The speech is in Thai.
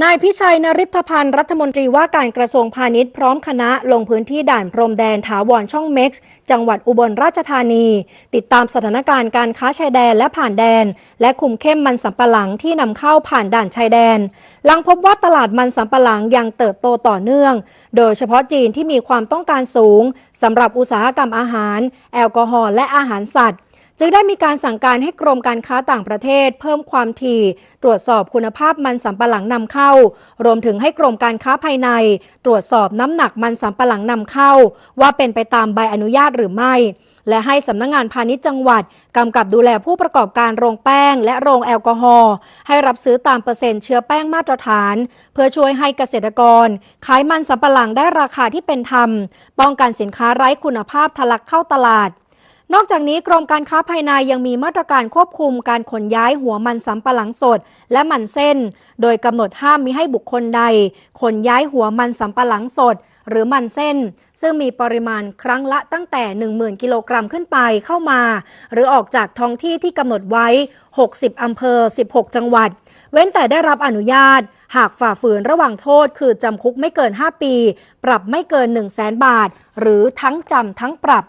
นายพิชัยนริพพันธ์รัฐมนตรีว่าการกระทรวงพาณิชย์พร้อมคณะลงพื้นที่ด่านพรมแดนถาวรช่องเม็กซ์จังหวัดอุบลราชธานี ติดตามสถานการณ์การค้าชายแดนและผ่านแดน และคุมเข้มมันสำปะหลังที่นำเข้าผ่านด่านชายแดน หลังพบว่าตลาดมันสำปะหลังยังเติบโตต่อเนื่อง โดยเฉพาะจีนที่มีความต้องการสูงสำหรับอุตสาหกรรมอาหาร แอลกอฮอล์และอาหารสัตว์ จึงได้มีการสั่งการให้กรมการค้าต่างประเทศ เพิ่มความถี่ ตรวจสอบคุณภาพมันสำปะหลังนำเข้า รวมถึงให้กรมการค้าภายใน ตรวจสอบน้ำหนักมันสำปะหลังนำเข้า ว่าเป็นไปตามใบอนุญาตหรือไม่ และให้สำนักงงานพาณิชย์จังหวัดกำกับดูแลผู้ประกอบการโรงแป้ง และโรงแอลกอฮอล์ให้รับซื้อตามเปอร์เซ็นต์เชื้อแป้งมาตรฐาน เพื่อช่วยให้เกษตรกร ขายมันสำปะหลังได้ราคาที่เป็นธรรม ป้องกันสินค้าไร้คุณภาพทะลักเข้าตลาด นอกจากนี้กรมการค้าภายในยังมีมาตรการควบคุมการขนย้ายหัวมันสำปะหลังสด และมันเส้น โดยกำหนดห้ามมิให้บุคคลใด ขนย้ายหัวมันสำปะหลังสด หรือมันเส้น ซึ่งมีปริมาณครั้งละตั้งแต่ 10,000 กิโลกรัมขึ้นไปเข้ามา หรือออกจากท้องที่ที่กำหนดไว้ 60 อำเภอ 16 จังหวัด เว้นแต่ได้รับอนุญาต หากฝ่าฝืนระหว่างโทษ คือจำคุกไม่เกิน 5 ปี ปรับไม่เกิน 1 0 0 0 0แบาท หรือทั้งจำทั้งปรับ